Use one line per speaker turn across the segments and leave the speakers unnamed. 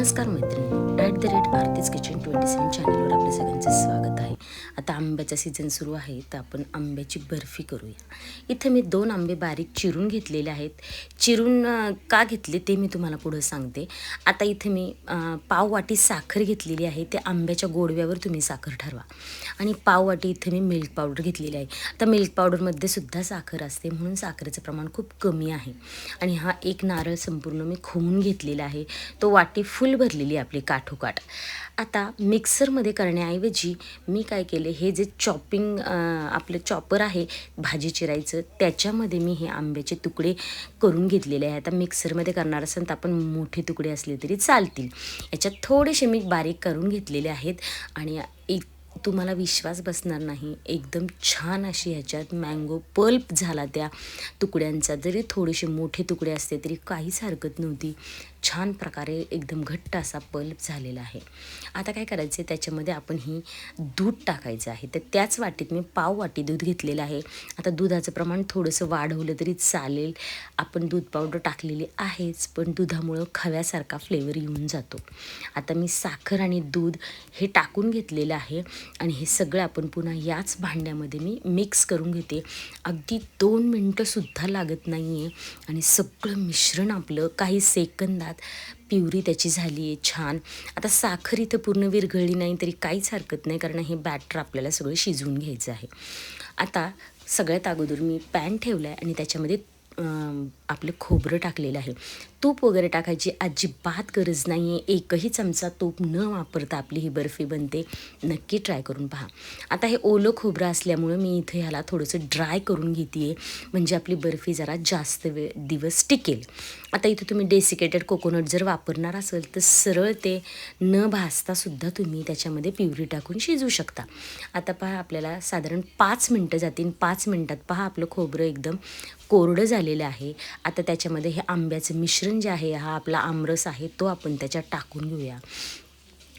नमस्कार मैत्रिणी. At the rate Aarti's kitchen twenty seven चॅनलवर आपल्या सगळ्यांचे स्वागत आहे. आता आंब्याचा सीझन सुरू आहे तर आपण आंब्याची बर्फी करूया. इथं मी दोन आंबे बारीक चिरून घेतलेले आहेत. चिरून का घेतले ते मी तुम्हाला पुढं सांगते. आता इथे मी पाववाटी पाव वाटी साखर घेतलेली आहे ते आंब्याच्या गोडव्यावर तुम्ही साखर ठरवा. आणि पाव वाटी मी मिल्क पावडर घेतलेली आहे. आता मिल्क पावडरमध्ये सुद्धा साखर असते म्हणून साखरेचं प्रमाण खूप कमी आहे. आणि हा एक नारळ संपूर्ण मी खोवून घेतलेला आहे. तो वाटी फुल भरलेली आपली काठोकाठ. आता मिक्सरमध्ये करण्याऐवजी मी काय केलं हे जे चॉपिंग आपलं चॉपर आहे भाजी चिरायचं त्याच्यामध्ये मी हे आंब्याचे तुकडे करून घेतलेले आहे आता मिक्सरमध्ये करणार असेल तर आपण मोठे तुकडे असले तरी चालतील. याच्यात थोडेसे मी बारीक करून घेतलेले आहेत. आणि एक तुम्हाला विश्वास बसणार नाही. एकदम छान अशी ह्याच्यात मँगो पल्प झाला त्या तुकड्यांचा. जरी थोडेसे मोठे तुकडे असते तरी काहीच हरकत नव्हती. छान प्रकारे एकदम घट्ट असा पल्प झालेला आहे. आता काय करायचं आहे त्याच्यामध्ये आपण ही दूध टाकायचं आहे. तर त्याच वाटीत मी पाव वाटी दूध घेतलेलं आहे. आता दुधाचं प्रमाण थोडंसं वाढवलं तरी चालेल. आपण दूध पावडर टाकलेली आहेच पण दुधामुळं खव्यासारखा फ्लेवर येऊन जातो. आता मी साखर आणि दूध हे टाकून घेतलेलं आहे. आणि हे सगळं आपण पुन्हा याच भांड्यामध्ये मी मिक्स करून घेते. अगदी दोन मिनटंसुद्धा लागत नाही आहे आणि सगळं मिश्रण आपलं काही सेकंदात पिवरी त्याची झाली आहे छान. आता साखर इथं पूर्ण विरघळली नाही तरी काहीच हरकत नाही कारण हे बॅटर आपल्याला सगळं शिजवून घ्यायचं आहे. आता सगळ्यात अगोदर मी पॅन ठेवला आहे आणि त्याच्यामध्ये आपलं खोबरं टाकलेलं आहे. तूप वगैरे टाकायची अजिबात गरज नाही आहे एकही चमचा तूप न वापरता आपली ही बर्फी बनते. नक्की ट्राय करून पहा. आता हे ओलं खोबरं असल्यामुळं मी इथे ह्याला थोडंसं ड्राय करून घेते आहे म्हणजे आपली बर्फी जरा जास्त वेळ दिवस टिकेल. आता इथं तुम्ही डेसिकेटेड कोकोनट जर वापरणार असेल तर सरळ ते न भाजतासुद्धा तुम्ही त्याच्यामध्ये प्युरी टाकून शिजवू शकता. आता पहा आपल्याला साधारण पाच मिनटं जातील. पाच मिनटात पहा आपलं खोबरं एकदम कोरडं झालेलं आहे. आता त्याच्यामध्ये हे आंब्याचं मिश्रण जे आहे हा आपला आमरस आहे तो आपण त्याच्यात टाकून घेऊया.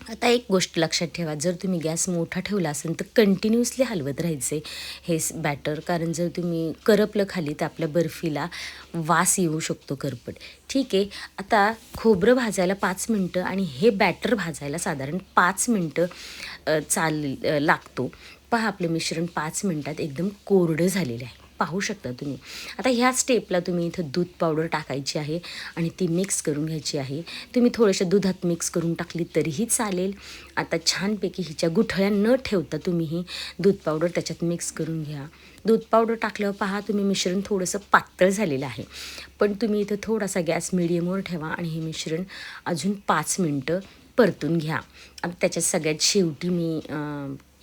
आता एक गोष्ट लक्षात ठेवा जर तुम्ही गॅस मोठा ठेवला असेल तर कंटिन्युअसली हलवत राहायचे हे बॅटर. कारण जर तुम्ही करपलं खाली तर आपल्या बर्फीला वास येऊ शकतो करपट. ठीक आहे आता खोबरं भाजायला पाच मिनटं आणि हे बॅटर भाजायला साधारण पाच मिनटं चाल लागतो. पहा आपलं मिश्रण पाच मिनटात एकदम कोरडं झालेलं आहे. पाहू शकता तुम्ही. आता ह्या स्टेपला तुम्ही इथं दूध पावडर टाकायची आहे आणि ती मिक्स करून घ्यायची आहे. तुम्ही थोड्याशा दुधात मिक्स करून टाकली तरीही चालेल. आता छानपैकी हिच्या गुठळ्या न ठेवता तुम्ही ही दूध पावडर त्याच्यात मिक्स करून घ्या. दूध पावडर टाकल्यावर पहा तुम्ही मिश्रण थोडंसं पातळ झालेलं आहे. पण तुम्ही इथं थोडासा गॅस मिडियमवर ठेवा आणि हे मिश्रण अजून पाच मिनटं परतून घ्या. आता त्याच्यात सगळ्यात शेवटी मी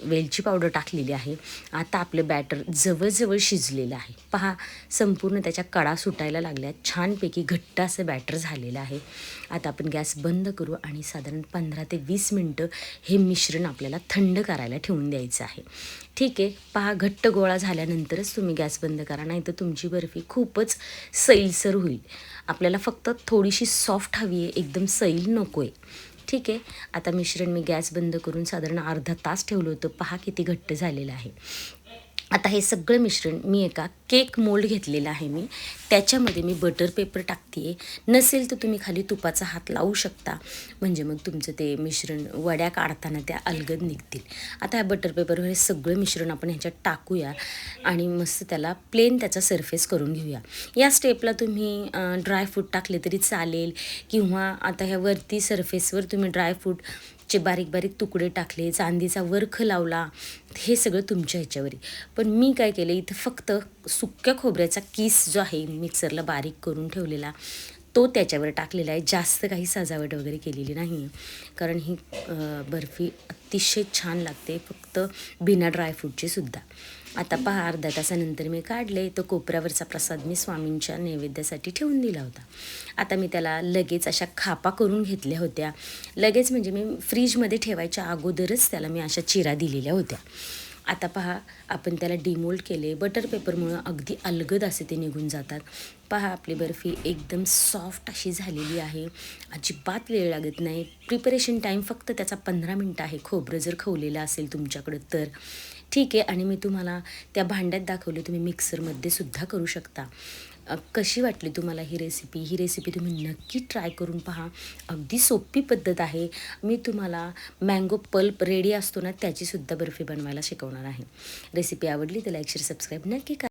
वेलची पावडर टाकलेली आहे. आता आपलं बॅटर जवळजवळ शिजलेलं आहे. पहा संपूर्ण त्याच्या कडा सुटायला लागल्या. छानपैकी घट्ट असं बॅटर झालेलं आहे. आता आपण गॅस बंद करू आणि साधारण पंधरा ते वीस मिनटं हे मिश्रण आपल्याला थंड करायला ठेवून द्यायचं आहे. ठीक आहे पहा घट्ट गोळा झाल्यानंतरच तुम्ही गॅस बंद करा नाही तर तुमची बर्फी खूपच सैलसर होईल. आपल्याला फक्त थोडीशी सॉफ्ट हवी आहे. एकदम सैल नको आहे ठीक आहे. आता मिश्रण मी गॅस बंद करून साधारण अर्धा तास ठेवलं होतं. पहा किती घट्ट झालेलं आहे. आता हे सगळं मिश्रण मी एका केक मोल्ड घेतलेला आहे मी. त्याच्यामध्ये मी बटर पेपर टाकते आहे नसेल तर तुम्ही खाली तुपाचा हात लावू शकता. म्हणजे मग तुमचं ते मिश्रण वड्या काढताना त्या अलगद निघतील. आता ह्या बटर पेपरवर हे सगळं मिश्रण आपण ह्याच्यात टाकूया आणि मस्त त्याला प्लेन त्याचा सरफेस करून घेऊया. या स्टेपला तुम्ही ड्रायफ्रूट टाकले तरी चालेल किंवा आता ह्या वरती सरफेसवर तुम्ही ड्रायफ्रूट चे बारीक बारीक तुकडे टाकले चांदीचा वर्ख लावला हे सगळं तुमच्या ह्याच्यावर. पण मी काय केलं इथं फक्त सुक्या खोबऱ्याचा किस जो आहे मिक्सरला बारीक करून ठेवलेला तो त्याच्यावर टाकलेला आहे. जास्त काही सजावट वगैरे केलेली नाही आहे कारण ही बर्फी अतिशय छान लागते. फक्त बिना ड्रायफ्रूटची सुद्धा. आता पहा अर्ध्या तासानंतर मी काढले. तो कोपऱ्यावरचा प्रसाद मी स्वामींच्या नैवेद्यासाठी ठेवून दिला होता. आता मी त्याला लगेच अशा खापा करून घेतल्या होत्या. लगेच म्हणजे मी फ्रीजमध्ये ठेवायच्या अगोदरच त्याला मी अशा चिरा दिलेल्या होत्या. आता पहा आपण त्याला डिमोल्ड केले. बटर पेपरमुळं अगदी अलगद असे ते निघून जातात. पहा आपली बर्फी एकदम सॉफ्ट अशी झालेली आहे. अजिबात वेळ लागत नाही. प्रिपरेशन टाईम फक्त त्याचा पंधरा मिनटं आहे. खोबरं जर खवलेलं असेल तुमच्याकडं तर. ठीक आहे आणि मी तुम्हाला त्या भांड्यात दाखवले तुम्ही मिक्सरमध्ये सुद्धा करू शकता. कशी वाटली तुम्हाला ही रेसिपी ही रेसिपी तुम्ही नक्की ट्राय करून पहा. अगदी सोपी पद्धत आहे. मी तुम्हाला मँगो पल्प रेडी असतो ना त्याचीसुद्धा बर्फी बनवायला शिकवणार आहे. रेसिपी आवडली तर लाईक शेअर सबस्क्राईब नक्की करा.